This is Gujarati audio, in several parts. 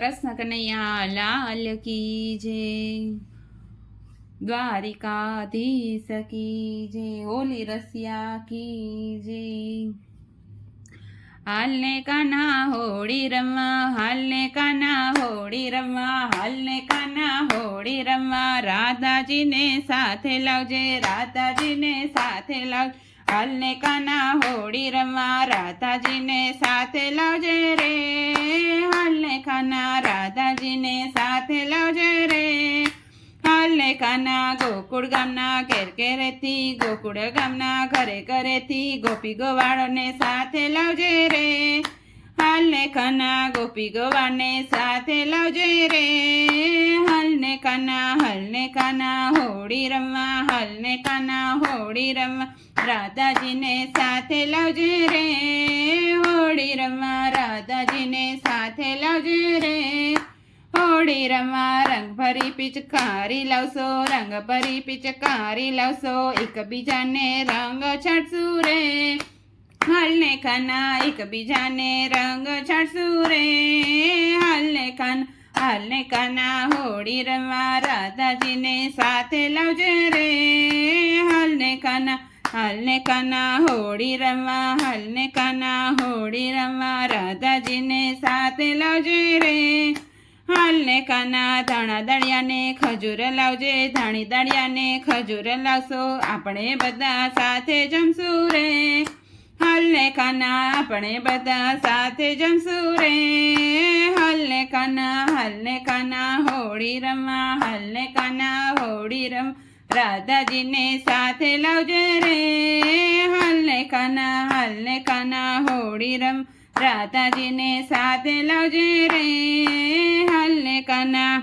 કૃષ્ણ કનૈયા લાલ કી જે દ્વારિકાધીશ કી જે ઓલી રસિયા કી જે હાલને કાના હોળી રમવા, હાલને કાના હોળી રમવા, હાલને કાના હોળી રમવા. રાધાજીને સાથે લાવજે, રાધાજીને સાથે લાવ હાલને કાના હોળી રમવા રાધાજીને સાથે લાવજે રે. હાલને કાના રાધાજીને સાથે લાવજે રે. હાલને કાના ગોકુળ ગામના ઘેર ઘેરેથી ગોકુળ ગામના ઘરે ઘરેથી, ગોપી ગોવાળોને સાથે લાવજે રે. હાલને કાના ગોપી ગોવાળને સાથે લાવજે રે. કાના, હલને કાના, હોળી રમવા, હલને કાના, હોળી રમવા. રાધાજીને સાથે લાવજે રે, હોળી રમવા. રાધાજીને સાથે લાવજે રે, હોળી રમવા. રંગ ભરી પિચકારી લાવશો, રંગ ભરી પિચકારી લાવશો. એકબીજાને રંગ છાડશું રે, હાલને ખાના એકબીજાને રંગ છાડશું રે, હાલને ખાન હાલને કાના હોળી રમવા રાધાજીને સાથે લાવજે રે. હાલને કાના હાલને કાના હોળી રમવા, હાલને કાના હોળી રમવા રાધાજીને સાથે લાવજે રે. હાલને કાના ધાણા દાળિયાને ખજૂર લાવજે, ધાણી દાળિયાને ખજૂર લાવશો. આપણે બધા સાથે જમશું રે. હાલને કાના આપણે બધા સાથે જમશું રે. હલને કાના હલને કાના, હોળી રમવા. હલને કાના, હોળી રમ, રાધાજીને સાથે લાવજે રે. હલને કાના હલને કાના, હોળી રમ, રાધાજીને સાથે લાવજે રે. હલને કાના.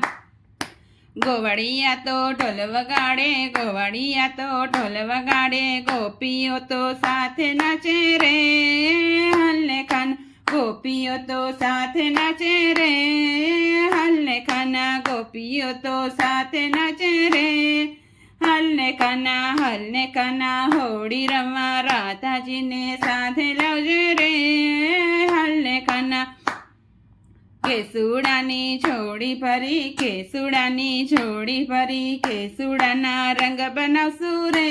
ગોવાળિયા તો ઢોલ વગાડે, ગોવાળિયા તો ઢોલ વગાડે, ગોપીઓ તો સાથે નાચે રે. હલ્લે ખાન, ગોપીઓ તો સાથે નાચે રે. હલ્લે ખાના, ગોપીઓ તો સાથે નાચે રે. હલને ખાના હલને ખાના, હોળી રમા રાધાજીને સાથે લાવજે રે. કેસુડાની છોડી ફરી કેસુડાની છોડી ફરી કેસુડાના રંગ બનાવશું રે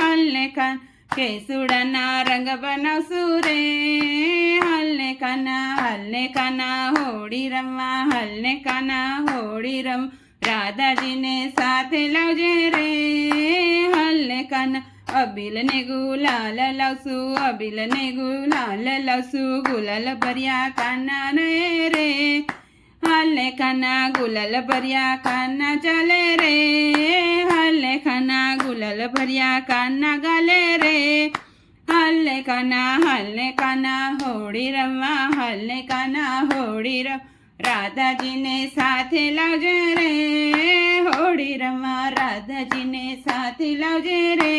હલને કાન. કેસુડાના રંગ બનાવશું રે હલને કાના હલને કાના હોળી રમવા, હલને કાના હોળી રમ રાધાજીને સાથે લાવજે રે. હલને કાના અબિલ ને ગુલાલ લાવશું અબિલ ને ગુલાલ લાવશું, ગુલાલ ભર્યા કાના રે રે. હાલે ખાના ગુલાલ ભર્યા કાના ચાલે રે. હાલે ખાના ગુલાલ ભર્યા કાના ગાલે રે. હાલે કાના હાલે કાના હોળી રમવા હાલે કાના હોળી રમ રાધાજીને સાથે લાવજે રે, હોળી રમવા રાધાજીને સાથે લાવજે રે.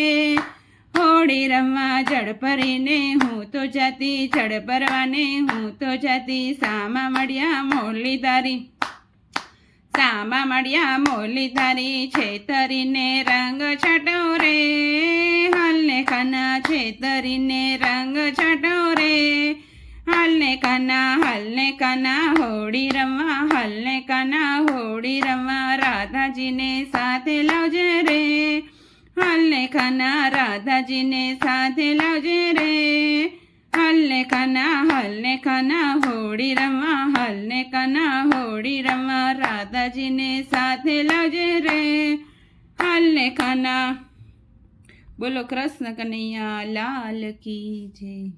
હોળી રમવા જળ ભરીને હું તો જાતી, જળ ભરવાને હું તો જાતી. સામા મળ્યા મોરલી તારી સામા મળ્યા મોરલી તારી છેતરીને રંગ છટો રે, હાલને ખાના છેતરીને રંગ છટો રે. હાલને કાના, હલને કાના, હોળી રમવા, હલને કાના, હોળી રમવા, રાધાજીને સાથે લાવજે રે. હલને કાના, રાધાજીને સાથે લાવજે રે. હલને કાના હલને કાના, હોળી રમવા, હલને કાના, હોળી રમવા, રાધાજીને સાથે લાવજે રે. હાલને ખાના બોલો કૃષ્ણ કનૈયા, લાલ કી જય.